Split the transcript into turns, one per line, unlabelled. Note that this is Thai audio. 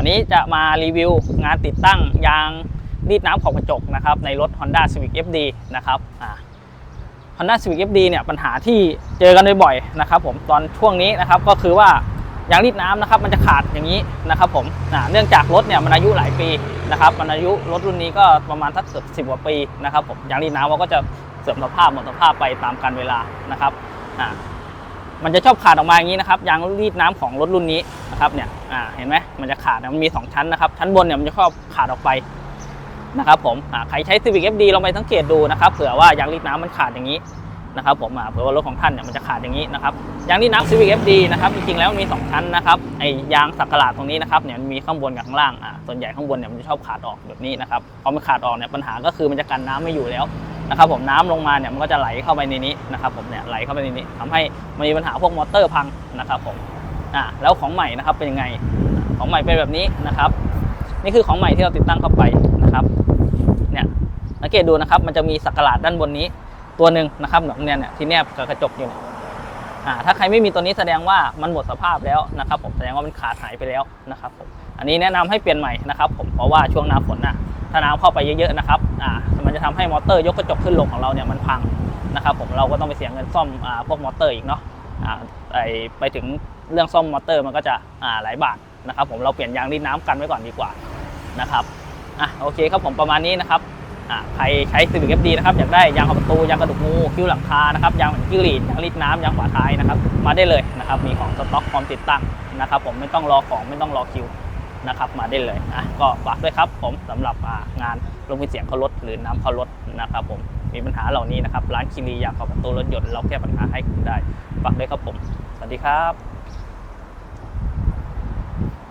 วันนี้จะมารีวิวงานติดตั้งยางรีดน้ำขอบกระจกนะครับในรถ Honda Civic FD นะครับฮอ่า Honda Civic FD เนี่ยปัญหาที่เจอกันบ่อยๆนะครับผมตอนช่วงนี้นะครับก็คือว่ายางรีดน้ำนะครับมันจะขาดอย่างนี้นะครับผมเนื่องจากรถเนี่ยมันอายุหลายปีนะครับมันอายุรถรุ่นนี้ก็ประมาณทักเกือบสิบกว่าปีนะครับผมยางรีดน้ำมันก็จะเสื่อมสภาพหมดสภาพไปตามกาลเวลานะครับอ่า มันจะชอบขาดออกมาอย่างนี้นะครับยางรีดน้ำของรถรุ่นนี้นะครับเนี่ยอ่าเห็นไหมมันจะขาดมันมีสองชั้นนะครับ ชั้นบนเนี่ยมันจะชอบขาดออกไปนะครับผมใครใช้ Civic FD ลองไปสังเกตดูนะครับเผื่อว่ายางรีดน้ำมันขาดอย่างนี้นะครับผมเผื่อว่ารถของท่านเนี่ยมันจะขาดอย่างนี้นะครับยางที่นับ Civic FD นะครับจริงๆแล้วมันมี2 ชั้นนะครับไอยางสักหลาดตรงนี้นะครับเนี่ยมันมีข้างบนกับข้างล่างอ่าส่วนใหญ่ข้างบนเนี่ยมันจะชอบขาดออกแบบนี้นะครับพอมันขาดออกเนี่ยปัญหาก็คือมันจะกันน้ำไม่อยู่แล้ว นะครับผมน้ำลงมาเนี่ยมันก็จะไหลเข้าไปในนี้นะครับผมเนี่ยไหลเข้าไปในนี้ทำให้มันมีปัญหาพวกมอเตอร์พังนะครับผมอ่าแล้วของใหม่นะครับเป็นยังไงของใหม่เป็นแบบนี้นะครับ นี่คือของใหม่ที่เราติดตั้งเข้าไปนะครับเนี่ยสังเกตดูนะครับมันจะมีสักหลาดด้านบนนี้ตัวหนึ่งนะครับแบบเนี่ยเนี่ยที่แนบกับกระจกอยู่เนี่ยอ่าถ้าใครไม่มีตัวนี้แสดงว่ามันหมดสภาพแล้วนะครับผมแสดงว่ามันขาดหายไปแล้วนะครับผมอันนี้แนะนำให้เปลี่ยนใหม่นะครับผมเพราะว่าช่วงหน้าฝนน่ะถ้าน้ำเข้าไปเยอะๆนะครับ อ่ามันจะทำให้มอเตอร์ยกกระจกขึ้นลงของเราเนี่ยมันพังนะครับผมเราก็ต้องไปเสียเงินซ่อมอ่าพวกมอเตอร์อีกเนาะอ่าไปไปถึงเรื่องซ่อมมอเตอร์มันก็จะอ่าหลายบาทนะครับผมเราเปลี่ยนยางรีดน้ำกันไว้ก่อนดีกว่านะครับอะโอเคครับผมประมาณนี้นะครับอ่าใครใช้ Civic FD นะครับอยากได้ยางขอบประตูยางกระดูกงูคิ้วหลังคานะครับยางเหมือนกิ้วหรีดยางรีดน้ำยางฝาท้ายนะครับมาได้เลยนะครับมีของสต็อกพร้อมติดตั้งนะครับผมไม่ต้องรอของไม่ต้องรอคิว นะครับมาได้เลยอะก็ฝากด้วยครับผมสำหรับงานลงมีเสียงเขารถหรือน้ำเขารถนะครับผมมีปัญหาเหล่านี้นะครับร้านคิรียากขอประตูรถยนต์เราแก้ปัญหาให้คุณได้ฝากด้วยครับผม สวัสดีครับ